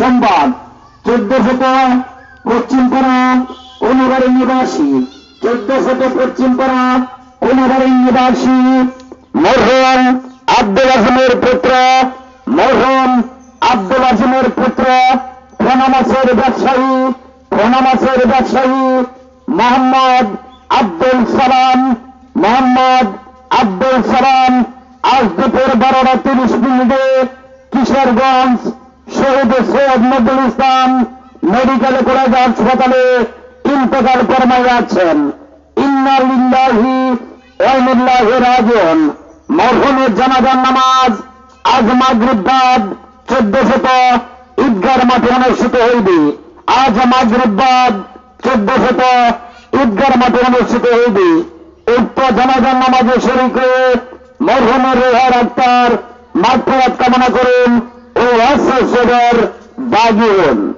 সংবাদ চোদ্দ শত পশ্চিমপাড়া অনুবাড়ি নিবাসী, চোদ্দ শত পশ্চিমপাড়া অনুবাড়ি নিবাসী, মরহম আব্দুল আজমের পুত্র, মরহম আব্দুল আজমের পুত্র ফোনামাসের ব্যবসায়ী ফোনামাসের ব্যবসায়ী, মোহাম্মদ আব্দুল সালাম, মোহাম্মদ আব্দুল সালাম আজ দুপুর বারোটা তিরিশ মিনিটে কিশোরগঞ্জ সৈয়দ নজরুল ইসলাম মেডিকেল কলেজ হাসপাতালে ইন্তকাল ফরমাই আছেন। ইন্নালিল্লাহি ওয়াইনুল্লাহি রাজিউন। মরহুমের জানাজার নামাজ আজ মাগরিব বাদ চোদ্দ শত ঈদগার মাঠে অনুষ্ঠিত হইবে। আজ মাগরিব বাদ চোদ্দ শত ঈদগার মাঠে অনুষ্ঠিত হইবে। উক্ত জানাজার নামাজে শরীক হয়ে মরহুমের রেহার আক্তার মাঠফারাত কামনা করুন। o asıl sever bagiyun.